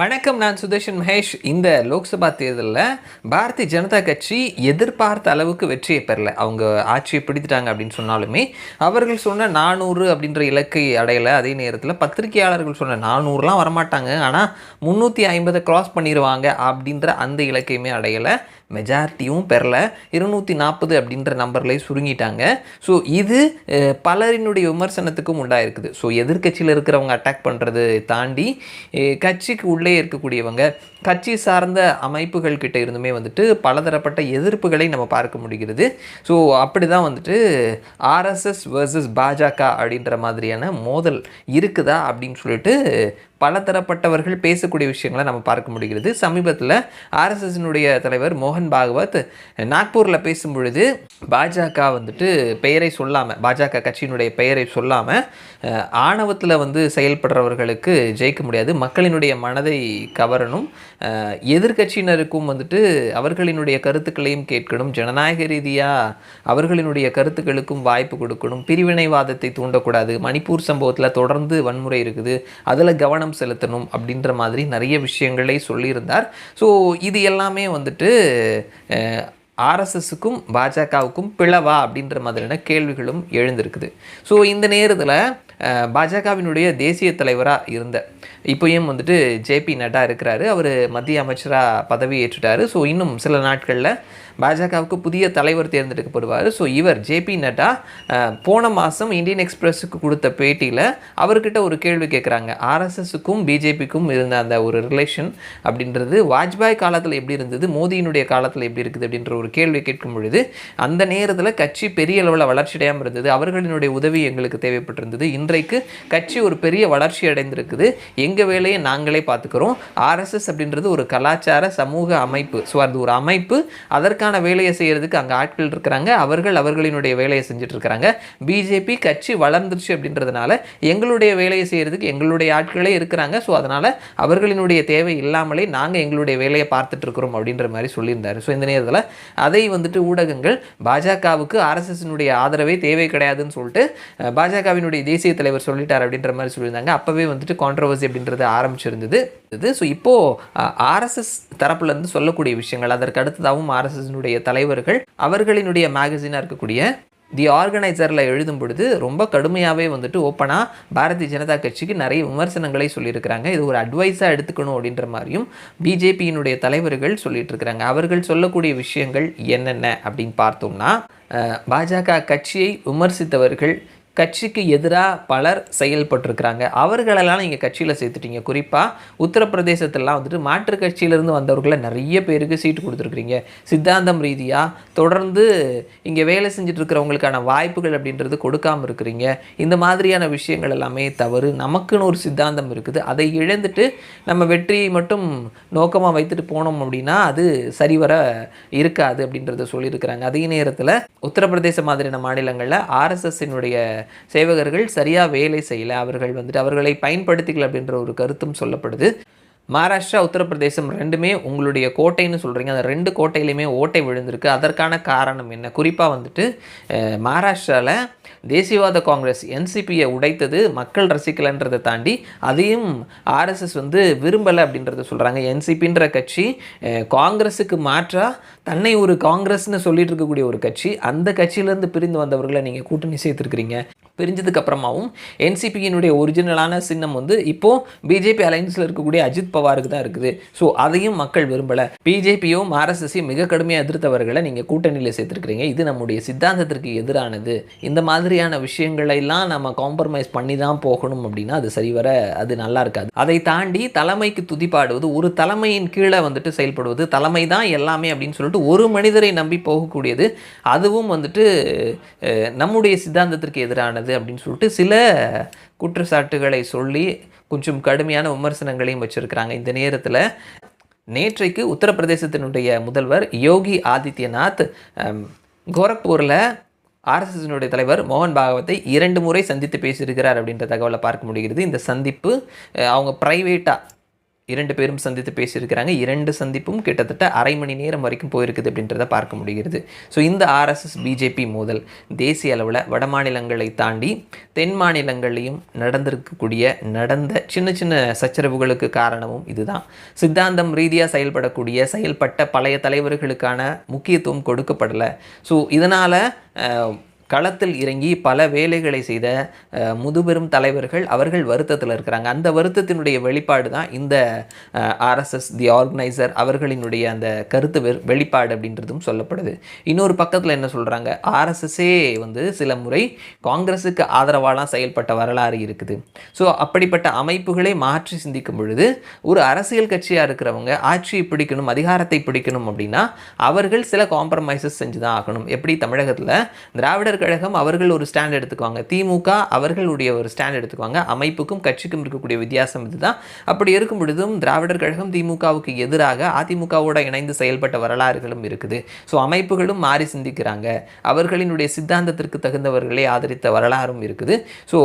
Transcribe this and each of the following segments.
வணக்கம் நான் சுதர்ஷன் மகேஷ். இந்த லோக்சபா தேர்தலில் பாரதிய ஜனதா கட்சி எதிர்பார்த்த அளவுக்கு வெற்றியை பெறல. அவங்க ஆட்சியை பிடித்துட்டாங்க அப்படின்னு சொன்னாலுமே அவர்கள் சொன்ன நானூறு அப்படின்ற இலக்கை அடையலை. அதே நேரத்தில் பத்திரிகையாளர்கள் சொன்ன நானூறுலாம் வரமாட்டாங்க. ஆனால் முந்நூற்றி ஐம்பதை க்ராஸ் பண்ணிடுவாங்க அப்படின்ற அந்த இலக்கையுமே அடையலை. மெஜாரிட்டியும் பெறல. இருநூற்றி நாற்பது அப்படின்ற நம்பர்லேயே சுருங்கிட்டாங்க. ஸோ இது பலரினுடைய விமர்சனத்துக்கும் உண்டாயிருக்குது. ஸோ எதிர்கட்சியில் இருக்கிறவங்க அட்டாக் பண்ணுறது தாண்டி கட்சிக்கு உள்ளே இருக்கக்கூடியவங்க கட்சி சார்ந்த அமைப்புகள் கிட்ட இருந்துமே வந்துட்டு பலதரப்பட்ட எதிர்ப்புகளை நம்ம பார்க்க முடிகிறது. ஸோ அப்படி தான் வந்துட்டு ஆர்எஸ்எஸ் வர்சஸ் பாஜக அப்படின்ற மாதிரியான மோதல் இருக்குதா அப்படின்னு சொல்லிட்டு பலதரப்பட்டவர்கள் பேசக்கூடிய விஷயங்களை நம்ம பார்க்க முடிகிறது. சமீபத்தில் ஆர்எஸ்எஸ்னுடைய தலைவர் மோகன் பாகவத் நாக்பூரில் பேசும் பொழுது பாஜக வந்துட்டு பெயரை சொல்லாமல் பாஜக கட்சியினுடைய பெயரை சொல்லாமல் ஆணவத்தில் வந்து செயல்படுறவர்களுக்கு ஜெயிக்க முடியாது. மக்களினுடைய மனதை கவரணும். எதிர்கட்சியினருக்கும் எதிர்க்கட்சியினருக்கும் வந்துட்டு அவர்களினுடைய கருத்துக்களையும் கேட்கணும். ஜனநாயக ரீதியாக அவர்களினுடைய கருத்துக்களுக்கும் வாய்ப்பு கொடுக்கணும். பிரிவினைவாதத்தை தூண்டக்கூடாது. மணிப்பூர் சம்பவத்தில் தொடர்ந்து வன்முறை இருக்குது. அதில் கவனம் செலுத்தணும் அப்படின்ற மாதிரி நிறைய விஷயங்களை சொல்லியிருந்தார். ஸோ இது எல்லாமே வந்துட்டு ஆர்எஸ்எஸுக்கும் பாஜகவுக்கும் பிளவா அப்படின்ற மாதிரியான கேள்விகளும் எழுந்திருக்குது. ஸோ இந்த நேரத்தில் பாஜகவினுடைய தேசிய தலைவராக இருந்த. இப்போயும் வந்துட்டு ஜேபி நட்டா இருக்கிறாரு. அவர் மத்திய அமைச்சராக பதவி ஏற்றுட்டார். ஸோ இன்னும் சில நாட்களில் பாஜகவுக்கு புதிய தலைவர் தேர்ந்தெடுக்கப்படுவார். ஸோ இவர் ஜேபி நட்டா போன மாதம் இந்தியன் எக்ஸ்பிரஸுக்கு கொடுத்த பேட்டியில் அவர்கிட்ட ஒரு கேள்வி கேட்குறாங்க ஆர்எஸ்எஸுக்கும் பிஜேபிக்கும் இருந்த அந்த ஒரு ரிலேஷன் அப்படின்றது வாஜ்பாய் காலத்தில் எப்படி இருந்தது? மோதியினுடைய காலத்தில் எப்படி இருக்குது? அப்படின்ற ஒரு கேள்வி கேட்கும் பொழுது அந்த நேரத்தில் கட்சி பெரிய அளவில் வளர்ச்சியடையாமல் இருந்தது. அவர்களினுடைய உதவி எங்களுக்கு தேவைப்பட்டிருந்தது. இன்றைக்கு கட்சி ஒரு பெரிய வளர்ச்சி அடைந்திருக்குது. எங்கள் வேலையை நாங்களே பார்த்துக்கிறோம். ஆர்எஸ்எஸ் அப்படின்றது ஒரு கலாச்சார சமூக அமைப்பு. ஸோ அது ஒரு அமைப்பு. அதற்கான வேலையை செய்கிறதுக்கு அங்கே ஆட்கள் இருக்கிறாங்க. அவர்கள் அவர்களினுடைய வேலையை செஞ்சுட்டு இருக்கிறாங்க பிஜேபி கட்சி வளர்ந்துருச்சு அப்படின்றதுனால எங்களுடைய வேலையை செய்கிறதுக்கு எங்களுடைய ஆட்களே இருக்கிறாங்க. ஸோ அதனால் அவர்களினுடைய தேவை இல்லாமலே நாங்கள் எங்களுடைய வேலையை பார்த்துட்டு இருக்கிறோம் அப்படின்ற மாதிரி சொல்லியிருந்தாரு. ஸோ இந்த நேரத்தில் அதை வந்துட்டு ஊடகங்கள் பாஜகவுக்கு ஆர்எஸ்எஸ்னுடைய ஆதரவே தேவை கிடையாதுன்னு சொல்லிட்டு பாஜகவினுடைய தேசிய தலைவர் சொல்லிட்டார் அப்படின்ற மாதிரி சொல்லியிருந்தாங்க. அப்போவே வந்துட்டு கான்ட்ரவர்சி அப்படின்றது ஆரம்பிச்சிருந்தது. இது ஸோ இப்போது ஆர்எஸ்எஸ் தரப்புலேருந்து சொல்லக்கூடிய விஷயங்கள் அதற்கு அடுத்ததாகவும் ஆர்எஸ்எஸ்னுடைய தலைவர்கள் அவர்களினுடைய மேகசினாக இருக்கக்கூடிய தி ஆர்கனைசரில் எழுதும் பொழுது ரொம்ப கடுமையாகவே வந்துட்டு ஓப்பனாக பாரதிய ஜனதா கட்சிக்கு நிறைய விமர்சனங்களை சொல்லியிருக்கிறாங்க. இது ஒரு அட்வைஸாக எடுத்துக்கணும் அப்படின்ற மாதிரியும் பிஜேபியினுடைய தலைவர்கள் சொல்லிட்டு இருக்கிறாங்க அவர்கள் சொல்லக்கூடிய விஷயங்கள் என்னென்ன அப்படின்னு பார்த்தோம்னா பாஜக கட்சியை விமர்சித்தவர்கள் கட்சிக்கு எதிராக பலர் செயல்பட்டிருக்கிறாங்க. அவர்களெல்லாம் நீங்கள் கட்சியில் சேர்த்துட்டீங்க. குறிப்பாக உத்தரப்பிரதேசத்திலலாம் வந்துட்டு மாற்றுக் கட்சியிலேருந்து வந்தவர்களை நிறைய பேருக்கு சீட்டு கொடுத்துருக்குறீங்க. சித்தாந்தம் ரீதியாக தொடர்ந்து இங்கே வேலை செஞ்சுட்டு இருக்கிறவங்களுக்கான வாய்ப்புகள் அப்படின்றது கொடுக்காம இருக்கிறீங்க. இந்த மாதிரியான விஷயங்கள் எல்லாமே தவறு. நமக்குன்னு ஒரு சித்தாந்தம் இருக்குது. அதை இழந்துட்டு நம்ம வெற்றியை மட்டும் நோக்கமாக வைத்துட்டு போனோம் அப்படின்னா அது சரிவர இருக்காது அப்படின்றத சொல்லியிருக்கிறாங்க. அதே நேரத்தில் உத்தரப்பிரதேச மாதிரியான மாநிலங்களில் ஆர்எஸ்எஸ்ஸினுடைய சேவகர்கள் சரியாக வேலை செய்யலை அவர்கள் வந்துட்டு அவர்களை பயன்படுத்திக்கல அப்படின்ற ஒரு கருத்தும் சொல்லப்படுது. மகாராஷ்டிரா உத்தரப்பிரதேசம் ரெண்டுமே உங்களுடைய கோட்டைன்னு சொல்கிறீங்க அந்த ரெண்டு கோட்டையிலையுமே ஓட்டை விழுந்திருக்கு. அதற்கான காரணம் என்ன? குறிப்பாக வந்துட்டு மகாராஷ்டிராவில் தேசியவாத காங்கிரஸ் என்சிபியை உடைத்தது மக்கள் ரசிக்கலைன்றதை தாண்டி அதையும் ஆர்எஸ்எஸ் வந்து விரும்பலை அப்படின்றத சொல்கிறாங்க என்சிபின்ற கட்சி காங்கிரஸுக்கு மாற்றாக தன்னை ஒரு காங்கிரஸ்னு சொல்லிட்டு இருக்கக்கூடிய ஒரு கட்சி அந்த கட்சியிலேருந்து பிரிந்து வந்தவர்களை நீங்கள் கூட்டணி சேர்த்துருக்கிறீங்க. பிரிஞ்சதுக்கு அப்புறமாவும் என்சிபியினுடைய ஒரிஜினலான சின்னம் வந்து இப்போது பிஜேபி அலைன்ஸில் இருக்கக்கூடிய அஜித் பவாருக்கு தான் இருக்குது. ஸோ அதையும் மக்கள் விரும்பலை. பிஜேபியும் ஆர்எஸ்எஸையும் மிக கடுமையாக எதிர்த்தவர்களை நீங்கள் கூட்டணியில் சேர்த்துருக்கிறீங்க. இது நம்முடைய சித்தாந்தத்திற்கு எதிரானது. இந்த மாதிரியான விஷயங்களெல்லாம் நம்ம காம்ப்ரமைஸ் பண்ணி தான் போகணும் அப்படின்னா அது சரிவர அது நல்லா இருக்காது. அதை தாண்டி தலைமைக்கு துதிப்பாடுவது ஒரு தலைமையின் கீழே வந்துட்டு செயல்படுவது தலைமை தான் எல்லாமே அப்படின்னு சொல்லிட்டு ஒரு மனிதரை நம்பி போகக்கூடியது அதுவும் வந்துட்டு நம்முடைய சித்தாந்தத்திற்கு எதிரானது. அப்படின்னு சொல்லிட்டு சில குற்றச்சாட்டுகளை சொல்லி கொஞ்சம் கடுமையான விமர்சனங்களையும் வச்சுருக்கிறாங்க. இந்த நேரத்தில் நேற்றைக்கு உத்தரப்பிரதேசத்தினுடைய முதல்வர் யோகி ஆதித்யநாத் கோரக்பூரில் ஆர்எஸ்எஸ்னுடைய தலைவர் மோகன் பாகவத்தை இரண்டு முறை சந்தித்து பேசியிருக்கிறார் அப்படின்ற தகவலை பார்க்க முடிகிறது. இந்த சந்திப்பு அவங்க ப்ரைவேட்டாக இரண்டு பேரும் சந்தித்து பேசியிருக்கிறாங்க. இரண்டு சந்திப்பும் கிட்டத்தட்ட அரை மணி நேரம் வரைக்கும் போயிருக்குது அப்படின்றத பார்க்க முடிகிறது. ஸோ இந்த ஆர்எஸ்எஸ் பிஜேபி மோதல் தேசிய அளவில் வட மாநிலங்களை தாண்டி தென் மாநிலங்களையும் நடந்திருக்கக்கூடிய நடந்த சின்ன சின்ன சச்சரவுகளுக்கு காரணமும் இதுதான். சித்தாந்தம் ரீதியாக செயல்படக்கூடிய செயல்பட்ட பழைய தலைவர்களுக்கான முக்கியத்துவம் கொடுக்கப்படலை. ஸோ இதனால் களத்தில் இறங்கி பல வேலைகளை செய்த முதுபெரும் தலைவர்கள் அவர்கள் வருத்தத்தில் இருக்கிறாங்க. அந்த வருத்தத்தினுடைய வெளிப்பாடு தான் இந்த ஆர்எஸ்எஸ் தி ஆர்கனைசர் அவர்களினுடைய அந்த கருத்து வெளிப்பாடு அப்படின்றதும் சொல்லப்படுது. இன்னொரு பக்கத்தில் என்ன சொல்கிறாங்க ஆர்எஸ்எஸ்ஸே வந்து சில முறை காங்கிரஸுக்கு ஆதரவாலாம் செயல்பட்ட வரலாறு இருக்குது. ஸோ அப்படிப்பட்ட அமைப்புகளை மாற்றி சிந்திக்கும் பொழுது ஒரு அரசியல் கட்சியாக இருக்கிறவங்க ஆட்சியை பிடிக்கணும் அதிகாரத்தை பிடிக்கணும் அப்படின்னா அவர்கள் சில காம்ப்ரமைசஸ் செஞ்சு தான் ஆகணும். எப்படி? தமிழகத்தில் திராவிடர் கழகம் அவர்கள் ஒரு ஸ்டாண்ட் எடுத்துக்குவாங்க. திமுக அவர்களுடைய ஒரு ஸ்டாண்ட் எடுத்துக்குவாங்க. அமைப்புக்கும் கட்சிக்கும் இருக்கக்கூடிய வித்தியாசம் இதுதான். அப்படி இருக்கும் பொழுதும் திராவிடர் கழகம் திமுகவுக்கு எதிராக அதிமுகவோட இணைந்து செயல்பட்ட வரலாறுகளும் இருக்குது. ஸோ அமைப்புகளும் மாறி சிந்திக்கிறாங்க. அவர்களினுடைய சித்தாந்தத்திற்கு தகுந்தவர்களை ஆதரித்த வரலாறும் இருக்குது. ஸோ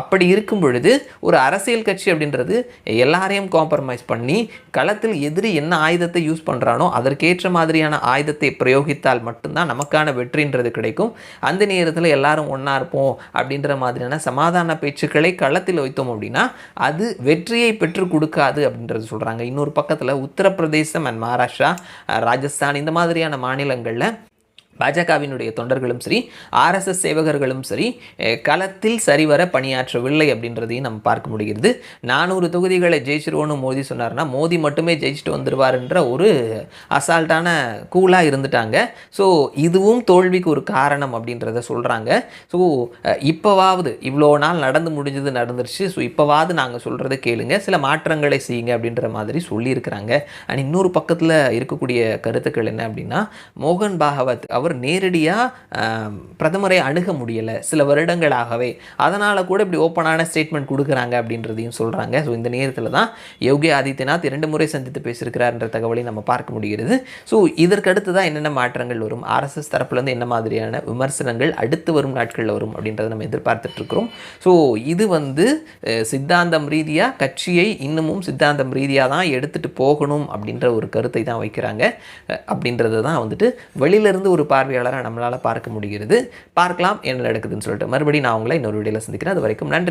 அப்படி இருக்கும் பொழுது ஒரு அரசியல் கட்சி அப்படின்றது எல்லாரையும் காம்ப்ரமைஸ் பண்ணி களத்தில் எதிரி என்ன ஆயுதத்தை யூஸ் பண்ணுறானோ அதற்கேற்ற மாதிரியான ஆயுதத்தை பிரயோகித்தால் மட்டும்தான் நமக்கான வெற்றின்றது கிடைக்கும். அந்த நேரத்தில் எல்லாரும் ஒன்றா இருப்போம் அப்படின்ற மாதிரியான சமாதான பேச்சுக்களை களத்தில் வைத்தோம் அப்படின்னா அது வெற்றியை பெற்றுக் கொடுக்காது அப்படின்றது சொல்கிறாங்க இன்னொரு பக்கத்தில் உத்தரப்பிரதேசம் அண்ட் மகாராஷ்டிரா ராஜஸ்தான் இந்த மாதிரியான மாநிலங்களில் பாஜகவினுடைய தொண்டர்களும் சரி ஆர்எஸ்எஸ் சேவகர்களும் சரி களத்தில் சரிவர பணியாற்றவில்லை அப்படின்றதையும் நம்ம பார்க்க முடிகிறது. நானூறு தொகுதிகளை ஜெயிச்சிருவோன்னு மோடி சொன்னார்னா மோடி மட்டுமே ஜெயிச்சுட்டு வந்துடுவாருன்ற ஒரு அசால்ட்டான கூலாக இருந்துட்டாங்க. ஸோ இதுவும் தோல்விக்கு ஒரு காரணம் அப்படின்றத சொல்கிறாங்க ஸோ இப்போவாவது இவ்வளோ நாள் நடந்து முடிஞ்சது நடந்துருச்சு. ஸோ இப்போவாவது நாங்கள் சொல்கிறத கேளுங்க. சில மாற்றங்களை செய்யுங்க அப்படின்ற மாதிரி சொல்லியிருக்கிறாங்க. அண்ட் இன்னொரு பக்கத்தில் இருக்கக்கூடிய கருத்துக்கள் என்ன அப்படின்னா மோகன் பாகவத் அவர் நேரடியாக பிரதமரை அணுக முடியலை சில வருடங்களாகவே. அதனால் கூட இப்படி ஓப்பனான ஸ்டேட்மெண்ட் கொடுக்குறாங்க அப்படின்றதையும் சொல்கிறாங்க ஸோ இந்த நேரத்தில் தான் யோகி ஆதித்யநாத் இரண்டு முறை சந்தித்து பேசியிருக்கிறார்ன்ற தகவலை நம்ம பார்க்க முடிகிறது. ஸோ இதற்கு அடுத்து தான் என்னென்ன மாற்றங்கள் வரும்? ஆர்எஸ்எஸ் தரப்புலேருந்து என்ன மாதிரியான விமர்சனங்கள் அடுத்து வரும் நாட்களில் வரும் அப்படின்றத நம்ம எதிர்பார்த்துட்ருக்கிறோம் ஸோ இது வந்து சித்தாந்தம் ரீதியாக கட்சியை இன்னமும் சித்தாந்தம் ரீதியாக தான் எடுத்துகிட்டு போகணும் அப்படின்ற ஒரு கருத்தை தான் வைக்கிறாங்க. அப்படின்றத அப்படின்றது தான் வந்துட்டு வெளியிலேருந்து ஒரு பார்வையாளராக நம்மளால் பார்க்க முடிகிறது. பார்க்கலாம் என்ன நடக்குதுன்னு சொல்லிட்டு மறுபடியும் நான் உங்களை இன்னொரு வீடியோவில் சந்திக்கிறேன். அது வரைக்கும் நன்றி.